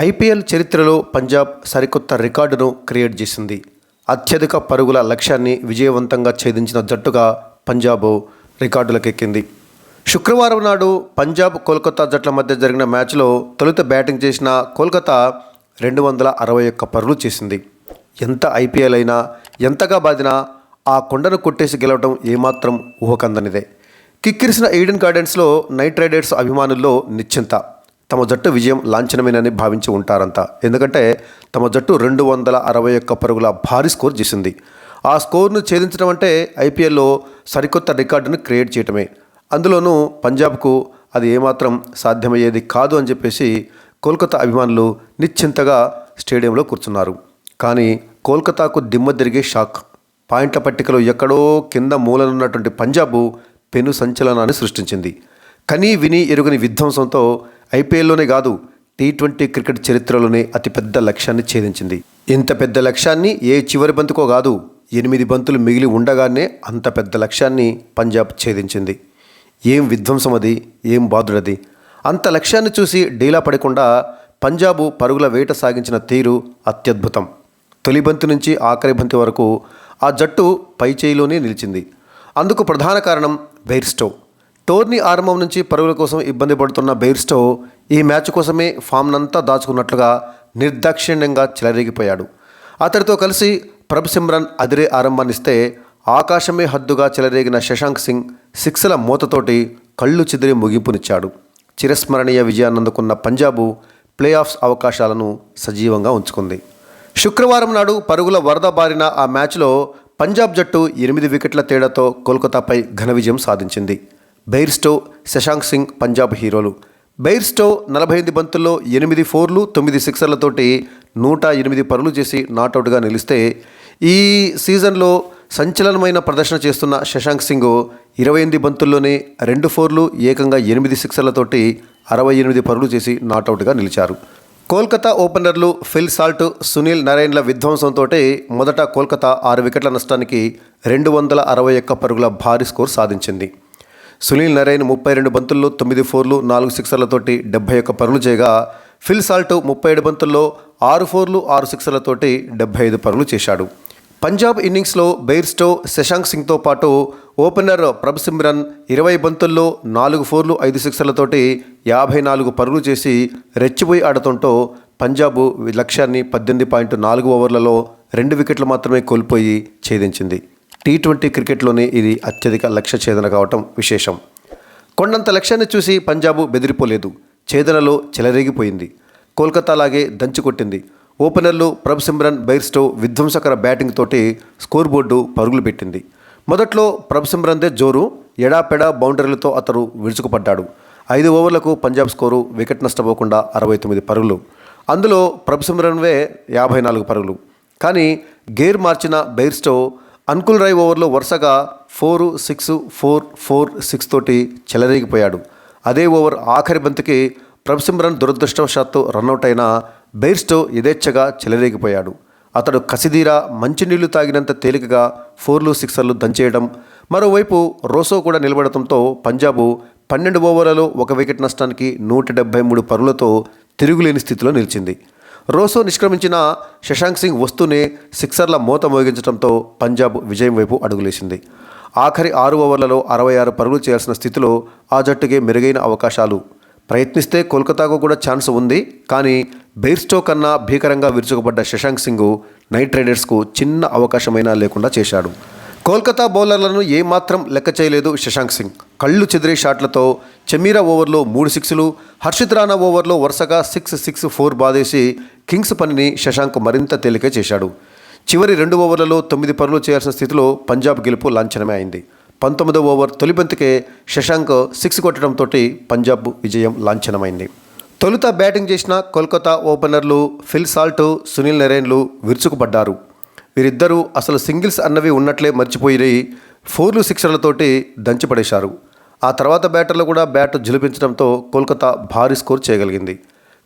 IPL చరిత్రలో పంజాబ్ సరికొత్త రికార్డును క్రియేట్ చేసింది. అత్యధిక పరుగుల లక్ష్యాన్ని విజయవంతంగా ఛేదించిన జట్టుగా పంజాబ్ రికార్డులకెక్కింది. శుక్రవారం నాడు పంజాబ్ కోల్కతా జట్ల మధ్య జరిగిన మ్యాచ్లో తొలుత బ్యాటింగ్ చేసిన కోల్కతా రెండు వందల అరవై ఒక్క పరుగులు చేసింది. ఎంత ఐపీఎల్ అయినా ఎంతగా బాదినా ఆ కొండను కొట్టేసి గెలవడం ఏమాత్రం ఊహకందనిదే. కిక్కిరిసిన ఈడెన్ గార్డెన్స్లో నైట్ రైడర్స్ అభిమానుల్లో నిశ్చింత. తమ జట్టు విజయం లాంఛనమేనని భావించి ఉంటారంతా ఎందుకంటే తమ జట్టు రెండు వందల అరవై ఒక్క పరుగుల భారీ స్కోర్ చేసింది. ఆ స్కోర్ను ఛేదించడం అంటే ఐపీఎల్లో సరికొత్త రికార్డును క్రియేట్ చేయటమే. అందులోనూ పంజాబ్కు అది ఏమాత్రం సాధ్యమయ్యేది కాదు అని చెప్పేసి కోల్కతా అభిమానులు నిశ్చింతగా స్టేడియంలో కూర్చున్నారు. కానీ కోల్కతాకు దిమ్మ తిరిగే షాక్. పాయింట్ల పట్టికలో ఎక్కడో కింద మూలనున్నటువంటి పంజాబు పెను సంచలనాన్ని సృష్టించింది. కనీ విని ఎరుగని విధ్వంసంతో ఐపీఎల్లోనే కాదు టీ ట్వంటీ క్రికెట్ చరిత్రలోనే అతిపెద్ద లక్ష్యాన్ని ఛేదించింది. ఇంత పెద్ద లక్ష్యాన్ని ఏ చివరి బంతుకో కాదు ఎనిమిది బంతులు మిగిలి ఉండగానే అంత పెద్ద లక్ష్యాన్ని పంజాబ్ ఛేదించింది. ఏం విధ్వంసం అది ఏం బాధుడది అంత లక్ష్యాన్ని చూసి డీలా పడకుండా పంజాబు పరుగుల వేట సాగించిన తీరు అత్యద్భుతం. తొలి బంతి నుంచి ఆఖరి బంతి వరకు ఆ జట్టు పైచేయిలోనే నిలిచింది. అందుకు ప్రధాన కారణం బెయిర్స్టో. టోర్నీ ఆరంభం నుంచి పరుగుల కోసం ఇబ్బంది పడుతున్న బెయిర్స్టో ఈ మ్యాచ్ కోసమే ఫామ్నంతా దాచుకున్నట్లుగా నిర్దాక్షిణ్యంగా చెలరేగిపోయాడు. అతడితో కలిసి ప్రభ్ సిమ్రన్ అదిరే ఆరంభాన్నిస్తే ఆకాశమే హద్దుగా చెలరేగిన శశాంక్ సింగ్ సిక్స్ల మూతతోటి కళ్ళు చెదిరి ముగింపునిచ్చాడు. చిరస్మరణీయ విజయాన్ని అందుకున్న పంజాబు ప్లే ఆఫ్స్ అవకాశాలను సజీవంగా ఉంచుకుంది. శుక్రవారం నాడు పరుగుల వరద బారిన ఆ మ్యాచ్లో పంజాబ్ జట్టు ఎనిమిది వికెట్ల తేడాతో కోల్కతాపై ఘన విజయం సాధించింది. బెయిర్స్టో శశాంక్ సింగ్ పంజాబ్ హీరోలు. బెయిర్స్టో నలభై ఎనిమిది బంతుల్లో ఎనిమిది ఫోర్లు తొమ్మిది సిక్సర్లతోటి నూట ఎనిమిది పరులు చేసి నాటౌట్గా నిలిస్తే ఈ సీజన్లో సంచలనమైన ప్రదర్శన చేస్తున్న శశాంక్ సింగ్ ఇరవై ఎనిమిది బంతుల్లోనే రెండు ఫోర్లు ఏకంగా ఎనిమిది సిక్సర్లతోటి అరవై ఎనిమిది పరులు చేసి నాటౌట్గా నిలిచారు. కోల్కతా ఓపెనర్లు ఫిల్ సాల్ట్ సునీల్ నరైన్ల విధ్వంసంతో మొదట కోల్కతా ఆరు వికెట్ల నష్టానికి రెండు వందల అరవై ఒక్క పరుగుల భారీ స్కోర్ సాధించింది. సునీల్ నరైన్ ముప్పై రెండు బంతుల్లో తొమ్మిది ఫోర్లు నాలుగు సిక్సర్లతోటి డెబ్బై ఒక్క పరులు చేయగా ఫిల్ సాల్ట్ ముప్పై ఏడు బంతుల్లో ఆరు ఫోర్లు ఆరు సిక్సర్లతోటి డెబ్బై ఐదు పరులు చేశాడు. పంజాబ్ ఇన్నింగ్స్లో బెయిర్స్టో శశాంక్ సింగ్తో పాటు ఓపెనర్ ప్రభ్ సిమ్రన్ ఇరవై బంతుల్లో నాలుగు ఫోర్లు ఐదు సిక్సర్లతోటి యాభై నాలుగు పరుగులు చేసి రెచ్చిపోయి ఆడుతుంటో పంజాబ్ లక్ష్యాన్ని పద్దెనిమిది పాయింట్ నాలుగు ఓవర్లలో రెండు వికెట్లు మాత్రమే కోల్పోయి ఛేదించింది. టీ ట్వంటీ క్రికెట్లోనే ఇది అత్యధిక లక్ష్య ఛేదన కావటం విశేషం. కొండంత లక్ష్యాన్ని చూసి పంజాబు బెదిరిపోలేదు. ఛేదనలో చెలరేగిపోయింది. కోల్కతా లాగే దంచుకొట్టింది. ఓపెనర్లు ప్రభ్ సిమ్రన్ బైర్స్టో విధ్వంసకర బ్యాటింగ్ తోటి స్కోర్ బోర్డు పరుగులు పెట్టింది. మొదట్లో ప్రభ్ సిమ్రన్దే జోరు ఎడాపెడా బౌండరీలతో అతడు విరుచుకుపడ్డాడు. ఐదు ఓవర్లకు పంజాబ్ స్కోరు వికెట్ నష్టపోకుండా అరవై తొమ్మిది పరుగులు. అందులో ప్రభ్ సిమ్రన్వే యాభై నాలుగు పరుగులు. కానీ గేర్ మార్చిన బెయిర్స్టో అంకుల్ రాయ్ ఓవర్లో వరుసగా four six four four six తోటి చెలరేగిపోయాడు. అదే ఓవర్ ఆఖరి బంతికి ప్రభ్సిమ్రన్ దురదృష్టవశాత్తు రన్అట్ అయిన బెయిర్స్టో యథేచ్ఛగా చెలరేగిపోయాడు. అతడు కసిదీరా మంచినీళ్ళు తాగినంత తేలికగా ఫోర్లు సిక్సర్లు దంచేయడం. మరోవైపు రోసో కూడా నిలబడటంతో పంజాబు పన్నెండు ఓవర్లలో ఒక వికెట్ నష్టానికి నూట డెబ్బై మూడు పరులతో తిరుగులేని స్థితిలో నిలిచింది. రోసో నిష్క్రమించిన శశాంక్ సింగ్ వస్తూనే సిక్సర్ల మోత మోగించడంతో పంజాబ్ విజయం వైపు అడుగులేసింది. ఆఖరి ఆరు ఓవర్లలో అరవై ఆరు పరుగులు చేయాల్సిన స్థితిలో ఆ జట్టుకే మెరుగైన అవకాశాలు. ప్రయత్నిస్తే కోల్కతాకు కూడా ఛాన్స్ ఉంది కానీ బెయిర్స్టో కన్నా భీకరంగా విరుచుకుపడ్డ శశాంక్ సింగ్ నైట్ రైడర్స్కు చిన్న అవకాశమైనా లేకుండా చేశాడు. కోల్కతా బౌలర్లను ఏమాత్రం లెక్క చేయలేదు శశాంక్ సింగ్. కళ్ళు చెదిరే షాట్లతో చెమీరా ఓవర్లో మూడు సిక్స్లు హర్షిత్ రాణా ఓవర్లో వరుసగా సిక్స్ సిక్స్ ఫోర్ బాధేసి కింగ్స్ పనిని శశాంక్ మరింత తేలిక చేశాడు. చివరి రెండు ఓవర్లలో తొమ్మిది పరులు చేయాల్సిన స్థితిలో పంజాబ్ గెలుపు లాంఛనమే అయింది. పంతొమ్మిదో ఓవర్ తొలి బంతికే శశాంక్ సిక్స్ కొట్టడంతో పంజాబ్ విజయం లాంఛనమైంది. తొలుత బ్యాటింగ్ చేసిన కోల్కతా ఓపెనర్లు ఫిల్ సాల్ట్ సునీల్ నరేన్లు విరుచుకుపడ్డారు. వీరిద్దరూ అసలు సింగిల్స్ అన్నవి ఉన్నట్లే మర్చిపోయి ఫోర్లు సిక్సర్లతోటి దంచిపడేశారు ఆ తర్వాత బ్యాటర్లు కూడా బ్యాట్ జిలిపించడంతో కోల్కతా భారీ స్కోర్ చేయగలిగింది.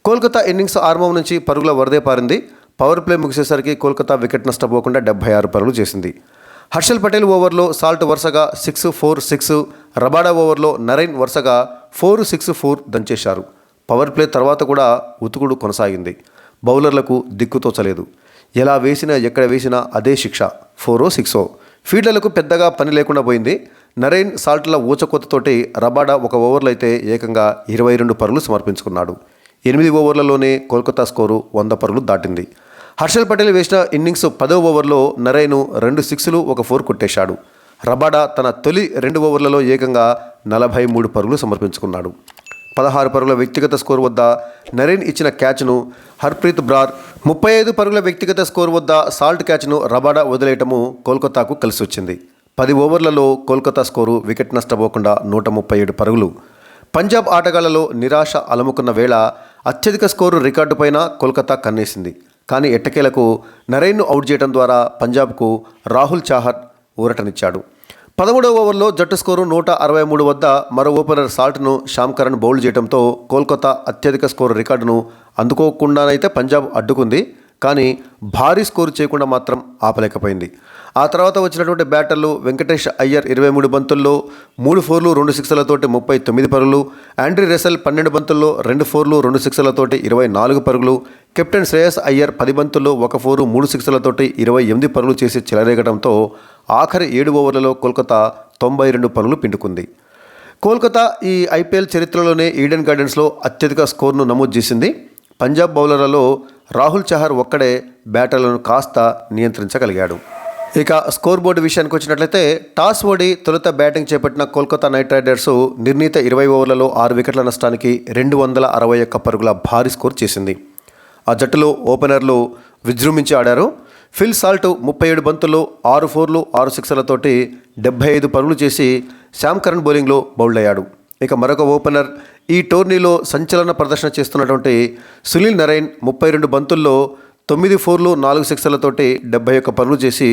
కోల్కతా ఇన్నింగ్స్ ఆరంభం నుంచి పరుగుల వరదే పారింది. పవర్ ప్లే ముగిసేసరికి కోల్కతా వికెట్ నష్టపోకుండా డెబ్బై ఆరు పరుగులు చేసింది. హర్షల్ పటేల్ ఓవర్లో సాల్ట్ వరుసగా సిక్స్ ఫోర్ సిక్స్ రబాడా ఓవర్లో నరైన్ వరుసగా ఫోర్ సిక్స్ ఫోర్ దంచేశారు. పవర్ ప్లే తర్వాత కూడా ఉతుకుడు కొనసాగింది. బౌలర్లకు దిక్కుతోచలేదు ఎలా వేసినా ఎక్కడ వేసినా అదే శిక్ష. ఫోరో సిక్సో. ఫీల్డర్లకు పెద్దగా పని లేకుండా పోయింది. నరేన్ సాల్ట్ల ఊచకొత్తతోటి రబాడా ఒక ఓవర్లో అయితే ఏకంగా ఇరవై రెండు పరుగులు సమర్పించుకున్నాడు. ఎనిమిది ఓవర్లలోనే కోల్కతా స్కోరు వంద పరుగులు దాటింది. హర్షల్ పటేల్ వేసిన ఇన్నింగ్స్ పదో ఓవర్లో నరైను రెండు సిక్స్లు ఒక ఫోర్ కొట్టేశాడు. రబాడా తన తొలి రెండు ఓవర్లలో ఏకంగా నలభై మూడు పరుగులు సమర్పించుకున్నాడు. పదహారు పరుగుల వ్యక్తిగత స్కోర్ వద్ద నరేన్ ఇచ్చిన క్యాచ్ను హర్ప్రీత్ బ్రార్ ముప్పై ఐదు పరుగుల వ్యక్తిగత స్కోర్ వద్ద సాల్ట్ క్యాచ్ను రబాడా వదిలేయటము కోల్కతాకు కలిసి వచ్చింది పది ఓవర్లలో కోల్కతా స్కోరు వికెట్ నష్టపోకుండా నూట ముప్పై ఏడు పరుగులు. పంజాబ్ ఆటగాళ్ళలో నిరాశ అలముకున్న వేళ అత్యధిక స్కోరు రికార్డుపైన కోల్కతా కన్నేసింది. కానీ ఎట్టకేలకు నరేన్ను అవుట్ చేయడం ద్వారా పంజాబ్కు రాహుల్ చాహర్ ఊరటనిచ్చాడు. పదమూడవ ఓవర్లో జట్టు స్కోరు నూట అరవై మూడు వద్ద మరో ఓపెనర్ సాల్ట్ను శ్యామ్ కరణ్ బౌల్ చేయడంతో కోల్కతా అత్యధిక స్కోరు రికార్డును అందుకోకుండానైతే పంజాబ్ అడ్డుకుంది. కానీ భారీ స్కోరు చేయకుండా మాత్రం ఆపలేకపోయింది. ఆ తర్వాత వచ్చినటువంటి బ్యాటర్లు వెంకటేష్ అయ్యర్ ఇరవై మూడు బంతుల్లో మూడు ఫోర్లు రెండు సిక్స్లతోటి ముప్పై తొమ్మిది పరుగులు. ఆండ్రీ రెసల్ పన్నెండు బంతుల్లో రెండు ఫోర్లు రెండు సిక్స్లతోటి ఇరవై నాలుగు పరుగులు. కెప్టెన్ శ్రేయస్ అయ్యర్ పది బంతుల్లో ఒక ఫోరు మూడు సిక్స్లతోటి ఇరవై ఎనిమిది పరులు చేసి చెలరేగడంతో ఆఖరి ఏడు ఓవర్లలో కోల్కతా తొంభై రెండు పరులు పిండుకుంది. కోల్కతా ఈ ఐపీఎల్ చరిత్రలోనే ఈడెన్ గార్డెన్స్లో అత్యధిక స్కోర్ను నమోదు చేసింది. పంజాబ్ బౌలర్లలో రాహుల్ చహర్ ఒక్కడే బ్యాటర్లను కాస్త నియంత్రించగలిగాడు. ఇక స్కోర్ బోర్డు విషయానికి వచ్చినట్లయితే టాస్ ఓడి తొలుత బ్యాటింగ్ చేపట్టిన కోల్కతా నైట్ రైడర్స్ నిర్ణీత ఇరవై ఓవర్లలో ఆరు వికెట్ల నష్టానికి రెండు వందల అరవై ఒక్క పరుగుల భారీ స్కోర్ చేసింది. ఆ జట్టులో ఓపెనర్లు విజృంభించి ఆడారు. ఫిల్ సాల్ట్ ముప్పై ఏడు బంతుల్లో ఆరు ఫోర్లు ఆరు సిక్సర్లతోటి డెబ్బై ఐదు పరుగులు చేసి శ్యామ్ కరణ్ బౌలింగ్లో బౌల్డ్ అయ్యాడు ఇక మరొక ఓపెనర్ ఈ టోర్నీలో సంచలన ప్రదర్శన చేస్తున్నటువంటి సునీల్ నరైన్ ముప్పై రెండు బంతుల్లో తొమ్మిది ఫోర్లు నాలుగు సిక్సర్లతోటి డెబ్బై ఒక్క పరుగులు చేసి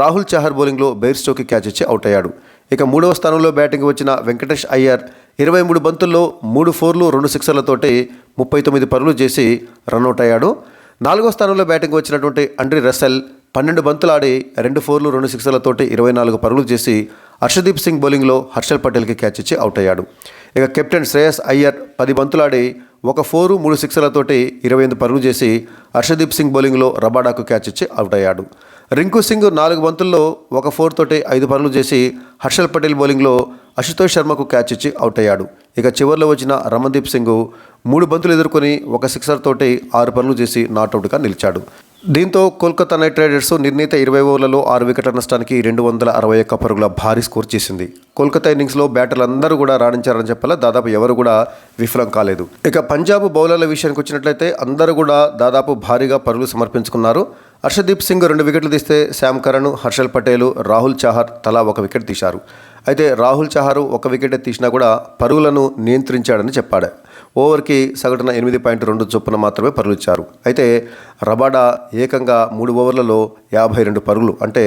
రాహుల్ చహర్ బౌలింగ్లో బెయిర్ స్టోకి క్యాచ్ ఇచ్చి అవుట్ అయ్యాడు. ఇక మూడవ స్థానంలో బ్యాటింగ్ వచ్చిన వెంకటేష్ అయ్యర్ ఇరవై మూడు బంతుల్లో మూడు ఫోర్లు రెండు సిక్సర్లతోటి ముప్పై తొమ్మిది పరుగులు చేసి రన్అట్ అయ్యాడు. నాలుగో స్థానంలో బ్యాటింగ్ వచ్చినటువంటి అండ్రీ రసెల్ పన్నెండు బంతులు ఆడి రెండు ఫోర్లు రెండు సిక్సర్లతోటి ఇరవై నాలుగు పరుగులు చేసి హర్షదీప్ సింగ్ బౌలింగ్లో హర్షల్ పటేల్కి క్యాచ్ ఇచ్చి అవుట్ అయ్యాడు. ఇక కెప్టెన్ శ్రేయస్ అయ్యర్ పది బంతులు ఆడి ఒక ఫోరు మూడు సిక్సర్లతోటి ఇరవై ఎనిమిది పరుగులు చేసి హర్షదీప్ సింగ్ బౌలింగ్లో రబాడాకు క్యాచ్ ఇచ్చి అవుట్ అయ్యాడు. రింకు సింగ్ నాలుగు బంతుల్లో ఒక ఫోర్ తోటి ఐదు పరుగులు చేసి హర్షల్ పటేల్ బౌలింగ్లో అశుతోష్ శర్మకు క్యాచ్ ఇచ్చి అవుట్ అయ్యాడు. ఇక చివరిలో వచ్చిన రమణదీప్ సింగ్ మూడు బంతులు ఎదుర్కొని ఒక సిక్సర్ తోటి ఆరు పనులు చేసి నాటౌట్గా నిలిచాడు. దీంతో కోల్కతా నైట్ రైడర్స్ నిర్ణీత ఇరవై ఓవర్లలో ఆరు వికెట్ల నష్టానికి రెండు వందల అరవై ఒక్క పరుగుల భారీ స్కోర్ చేసింది. కోల్కతా ఇన్నింగ్స్లో బ్యాటర్లు అందరూ కూడా రాణించారని చెప్పాలా దాదాపు ఎవరు కూడా విఫలం కాలేదు. ఇక పంజాబ్ బౌలర్ల విషయానికి వచ్చినట్లయితే అందరూ కూడా దాదాపు భారీగా పరుగులు సమర్పించుకున్నారు. హర్షదీప్ సింగ్ రెండు వికెట్లు తీస్తే శ్యామ్ కరణ్ హర్షల్ పటేల్ రాహుల్ చాహర్ తలా ఒక వికెట్ తీశారు. అయితే రాహుల్ చహారు ఒక వికెట్ తీసినా కూడా పరుగులను నియంత్రించాడని చెప్పాడు. ఓవర్కి సగటున ఎనిమిది పాయింట్ రెండు చొప్పున మాత్రమే పరుగులు ఇచ్చారు. అయితే రబాడా ఏకంగా మూడు ఓవర్లలో యాభై రెండు పరుగులు అంటే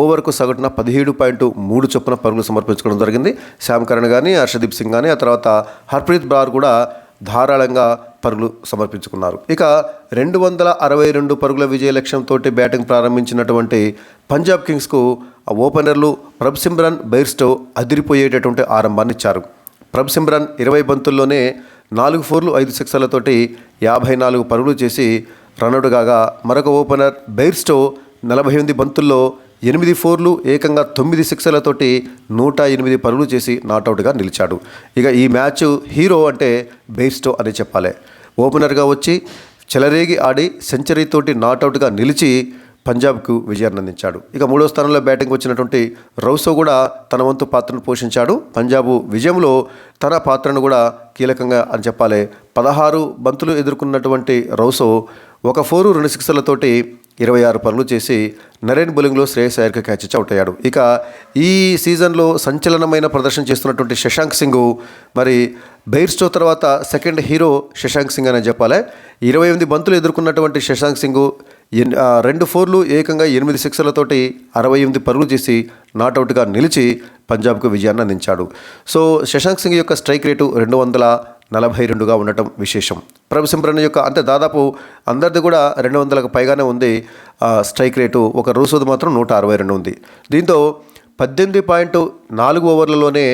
ఓవర్కు సగటున పదిహేడు పాయింట్ మూడు చొప్పున పరుగులు సమర్పించుకోవడం జరిగింది. శ్యామ్ కరణ్ కానీ హర్షదీప్ సింగ్ కానీ ఆ తర్వాత హర్ప్రీత్ బ్రార్ కూడా ధారాళంగా పరుగులు సమర్పించుకున్నారు. ఇక రెండు వందల అరవై రెండు పరుగుల విజయ లక్ష్యంతో బ్యాటింగ్ ప్రారంభించినటువంటి పంజాబ్ కింగ్స్కు ఓపెనర్లు ప్రభ్ సిమ్రన్ బైర్స్టో అదిరిపోయేటటువంటి ఆరంభాన్ని ఇచ్చారు ప్రభ్ ఇరవై బంతుల్లోనే నాలుగు ఫోర్లు ఐదు సిక్సర్లతోటి యాభై నాలుగు పరుగులు చేసి రన్అట్ కాగా మరొక ఓపెనర్ బెయిర్స్టో నలభై ఎనిమిది బంతుల్లో ఎనిమిది ఫోర్లు ఏకంగా తొమ్మిది సిక్సర్లతోటి నూట ఎనిమిది పరుగులు చేసి నాటౌట్గా నిలిచాడు. ఇక ఈ మ్యాచ్ హీరో అంటే బెయిర్స్టో అని చెప్పాలి. ఓపెనర్గా వచ్చి చెలరేగి ఆడి సెంచరీతోటి నాటౌట్గా నిలిచి పంజాబ్కు విజయాన్ని అందించాడు ఇక మూడో స్థానంలో బ్యాటింగ్ వచ్చినటువంటి రౌసో కూడా తన వంతు పాత్రను పోషించాడు. పంజాబ్ విజయంలో తన పాత్రను కూడా కీలకంగా అని చెప్పాలి. పదహారు బంతులు ఎదుర్కొన్నటువంటి రౌసో ఒక ఫోరు రెండు సిక్స్లతోటి ఇరవై ఆరు పనులు చేసి నరేన్ బౌలింగ్లో శ్రేయస్ అయ్యర్కి క్యాచ్ ఇచ్చి అవుట్ అయ్యాడు. ఇక ఈ సీజన్లో సంచలనమైన ప్రదర్శన చేస్తున్నటువంటి శశాంక్ సింగ్ మరి బెయిర్స్టో తర్వాత సెకండ్ హీరో శశాంక్ సింగ్ అని చెప్పాలి. ఇరవై ఎనిమిది బంతులు ఎదుర్కొన్నటువంటి శశాంక్ సింగ్ ఎన్- రెండు ఫోర్లు ఏకంగా ఎనిమిది సిక్స్లతోటి అరవై ఎనిమిది పరుగులు చేసి నాట్అవుట్గా నిలిచి పంజాబ్కు విజయాన్ని అందించాడు. సో శశాంక్ సింగ్ యొక్క స్ట్రైక్ రేటు రెండు వందల నలభై రెండుగా ఉండటం విశేషం. ప్రభు యొక్క అంతే దాదాపు అందరిది కూడా రెండు వందలకు పైగానే ఉంది. స్ట్రైక్ రేటు ఒక రూసుది మాత్రం నూట అరవై రెండు ఉంది. దీంతో పద్దెనిమిది పాయింట్ నాలుగు ఓవర్లలోనే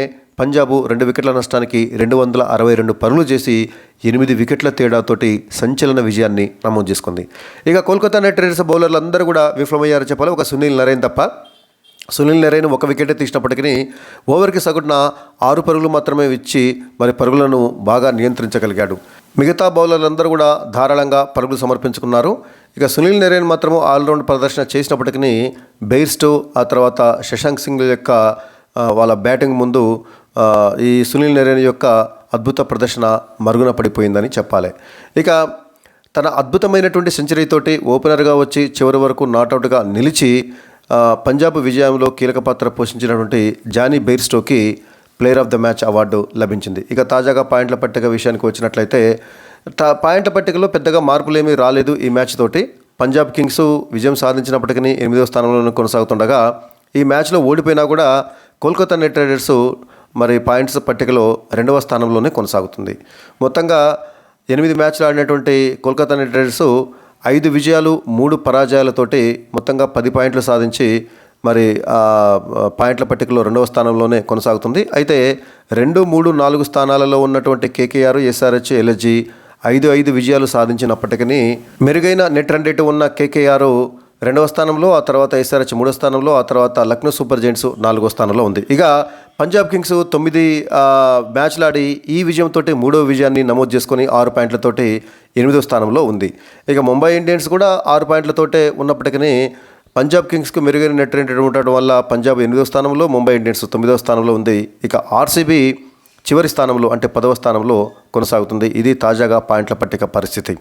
పంజాబు రెండు వికెట్ల నష్టానికి రెండు వందల అరవై రెండు పరుగులు చేసి ఎనిమిది వికెట్ల తేడాతోటి సంచలన విజయాన్ని నమోదు చేసుకుంది. ఇక కోల్కతా నైట్ రైడర్స్ బౌలర్లు అందరూ కూడా విఫలమయ్యారని చెప్పాలి. ఒక సునీల్ నరేన్ తప్ప సునీల్ నరేన్ ఒక వికెట్ తీసినప్పటికీ ఓవర్కి సగటున ఆరు పరుగులు మాత్రమే ఇచ్చి మరి పరుగులను బాగా నియంత్రించగలిగాడు. మిగతా బౌలర్లందరూ కూడా ధారాళంగా పరుగులు సమర్పించుకున్నారు. ఇక సునీల్ నరేన్ మాత్రము ఆల్రౌండ్ ప్రదర్శన చేసినప్పటికీ బెయిర్స్టో ఆ తర్వాత శశాంక్ సింగ్ యొక్క వాళ్ళ బ్యాటింగ్ ముందు ఈ సునీల్ నరేన్ యొక్క అద్భుత ప్రదర్శన మరుగున పడిపోయిందని చెప్పాలి. ఇక తన అద్భుతమైనటువంటి సెంచరీతోటి ఓపెనర్గా వచ్చి చివరి వరకు నాటౌట్గా నిలిచి పంజాబ్ విజయంలో కీలక పాత్ర పోషించినటువంటి Jonny బెయిర్స్టోకి player of the match award లభించింది. ఇక తాజాగా పాయింట్ల పట్టిక విషయానికి వచ్చినట్లయితే పాయింట్ల పట్టికలో పెద్దగా మార్పులేమీ రాలేదు ఈ మ్యాచ్ తోటి. పంజాబ్ కింగ్స్ విజయం సాధించినప్పటికీ ఎనిమిదవ స్థానంలోనే కొనసాగుతుండగా ఈ మ్యాచ్లో ఓడిపోయినా కూడా కోల్కతా నైట్ రైడర్స్ మరి పాయింట్స్ పట్టికలో రెండవ స్థానంలోనే కొనసాగుతుంది. మొత్తంగా ఎనిమిది మ్యాచ్లు ఆడినటువంటి కోల్కతా నైట్ రైడర్స్ ఐదు విజయాలు మూడు పరాజయాలతోటి మొత్తంగా పది పాయింట్లు సాధించి మరి ఆ, పాయింట్ల పట్టికలో రెండవ స్థానంలోనే కొనసాగుతుంది. అయితే రెండు మూడు నాలుగు స్థానాలలో ఉన్నటువంటి కేకేఆర్ ఎస్ఆర్హెచ్ ఎల్ఎస్జి ఐదు ఐదు విజయాలు సాధించినప్పటికీ మెరుగైన నెట్ రన్ రేటు ఉన్న కేకేఆర్ రెండవ స్థానంలో ఆ తర్వాత ఎస్ఆర్హెచ్ మూడో స్థానంలో ఆ తర్వాత లక్నో సూపర్ జైంట్స్ నాలుగో స్థానంలో ఉంది. ఇక పంజాబ్ కింగ్స్ తొమ్మిది మ్యాచ్లు ఆడి ఈ విజయంతో మూడో విజయాన్ని నమోదు చేసుకొని ఆరు పాయింట్లతోటి ఎనిమిదో స్థానంలో ఉంది. ఇక ముంబై ఇండియన్స్ కూడా ఆరు పాయింట్లతోటే ఉన్నప్పటికీ పంజాబ్ కింగ్స్కు మెరుగైన నెట్ రేట్ ఉండటం వల్ల పంజాబ్ ఎనిమిదో స్థానంలో ముంబై ఇండియన్స్ తొమ్మిదో స్థానంలో ఉంది. ఇక ఆర్సీబీ చివరి స్థానంలో అంటే పదవ స్థానంలో కొనసాగుతుంది. ఇది తాజాగా పాయింట్ల పట్టిక పరిస్థితి.